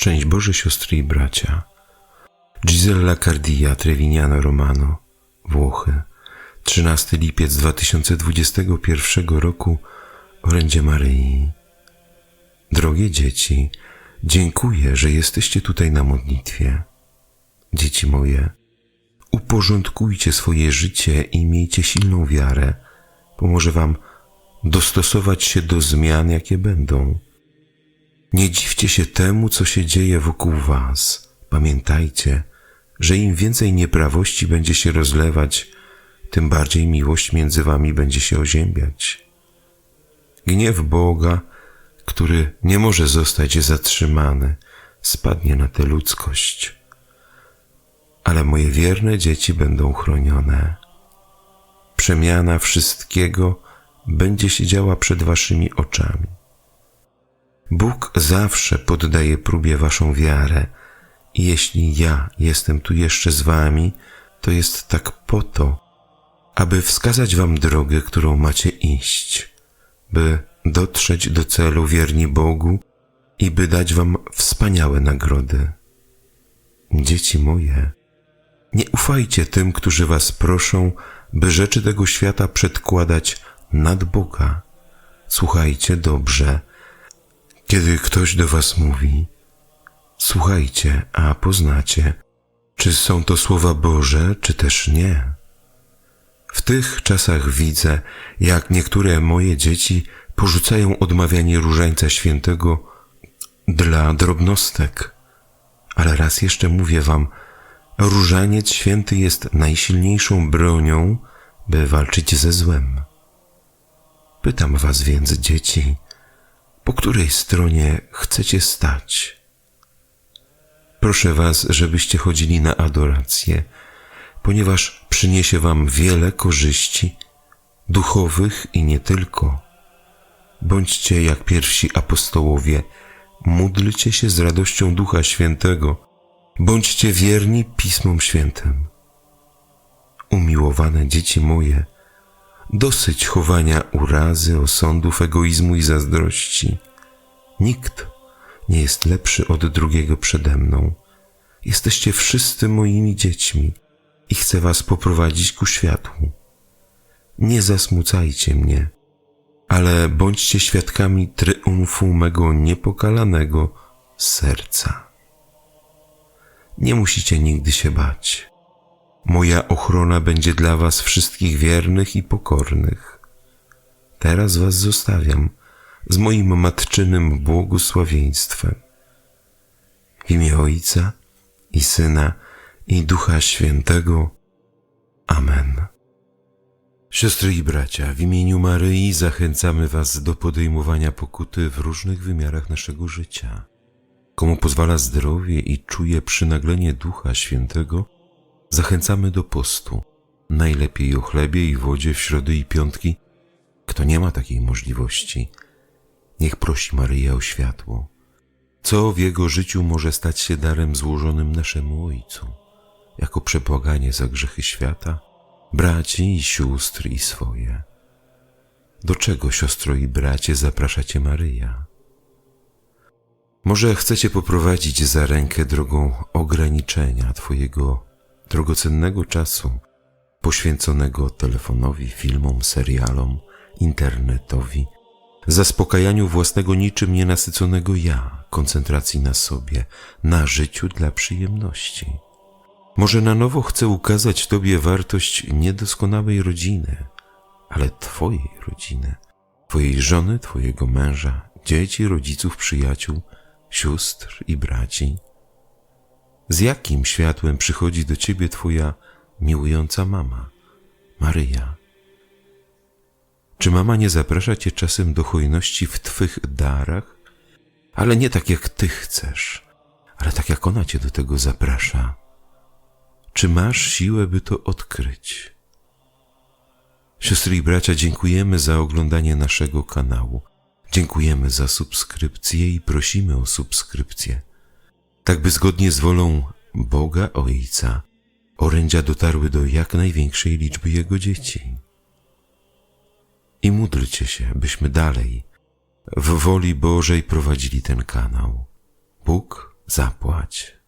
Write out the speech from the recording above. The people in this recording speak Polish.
Szczęść Boże, siostry i bracia. Gisella Cardia, Trevignano Romano, Włochy. 13 lipiec 2021 roku, orędzie Maryi. Drogie dzieci, dziękuję, że jesteście tutaj na modlitwie. Dzieci moje, uporządkujcie swoje życie i miejcie silną wiarę. Pomoże wam dostosować się do zmian, jakie będą. Nie dziwcie się temu, co się dzieje wokół was. Pamiętajcie, że im więcej nieprawości będzie się rozlewać, tym bardziej miłość między wami będzie się oziębiać. Gniew Boga, który nie może zostać zatrzymany, spadnie na tę ludzkość. Ale moje wierne dzieci będą chronione. Przemiana wszystkiego będzie się działa przed waszymi oczami. Bóg zawsze poddaje próbie waszą wiarę i jeśli ja jestem tu jeszcze z wami, to jest tak po to, aby wskazać wam drogę, którą macie iść, by dotrzeć do celu wierni Bogu i by dać wam wspaniałe nagrody. Dzieci moje, nie ufajcie tym, którzy was proszą, by rzeczy tego świata przedkładać nad Boga. Słuchajcie dobrze, kiedy ktoś do was mówi, słuchajcie, a poznacie, czy są to słowa Boże, czy też nie. W tych czasach widzę, jak niektóre moje dzieci porzucają odmawianie różańca świętego dla drobnostek. Ale raz jeszcze mówię wam, różaniec święty jest najsilniejszą bronią, by walczyć ze złem. Pytam was więc, dzieci, po której stronie chcecie stać? Proszę was, żebyście chodzili na adorację, ponieważ przyniesie wam wiele korzyści duchowych i nie tylko. Bądźcie jak pierwsi apostołowie, módlcie się z radością Ducha Świętego, bądźcie wierni Pismom Świętym. Umiłowane dzieci moje, dosyć chowania urazy, osądów, egoizmu i zazdrości. Nikt nie jest lepszy od drugiego przede mną. Jesteście wszyscy moimi dziećmi i chcę was poprowadzić ku światłu. Nie zasmucajcie mnie, ale bądźcie świadkami triumfu mego niepokalanego serca. Nie musicie nigdy się bać. Moja ochrona będzie dla was wszystkich wiernych i pokornych. Teraz was zostawiam z moim matczynym błogosławieństwem. W imię Ojca i Syna i Ducha Świętego. Amen. Siostry i bracia, w imieniu Maryi zachęcamy Was do podejmowania pokuty w różnych wymiarach naszego życia. Komu pozwala zdrowie i czuje przynaglenie Ducha Świętego, zachęcamy do postu. Najlepiej o chlebie i wodzie w środy i piątki. Kto nie ma takiej możliwości, niech prosi Maryję o światło. Co w jego życiu może stać się darem złożonym naszemu Ojcu, jako przebłaganie za grzechy świata, braci i sióstr i swoje. Do czego, siostro i bracie, zapraszacie Maryja? Może chcecie poprowadzić za rękę drogą ograniczenia Twojego drogocennego czasu poświęconego telefonowi, filmom, serialom, internetowi, zaspokajaniu własnego niczym nienasyconego ja, koncentracji na sobie, na życiu dla przyjemności. Może na nowo chcę ukazać Tobie wartość niedoskonałej rodziny, ale Twojej rodziny, Twojej żony, Twojego męża, dzieci, rodziców, przyjaciół, sióstr i braci. Z jakim światłem przychodzi do Ciebie Twoja miłująca mama, Maryja? Czy mama nie zaprasza Cię czasem do hojności w Twych darach? Ale nie tak jak Ty chcesz, ale tak jak ona Cię do tego zaprasza. Czy masz siłę, by to odkryć? Siostry i bracia, dziękujemy za oglądanie naszego kanału. Dziękujemy za subskrypcję i prosimy o subskrypcję. Tak by zgodnie z wolą Boga Ojca orędzia dotarły do jak największej liczby Jego dzieci. I módlcie się, byśmy dalej w woli Bożej prowadzili ten kanał. Bóg zapłać.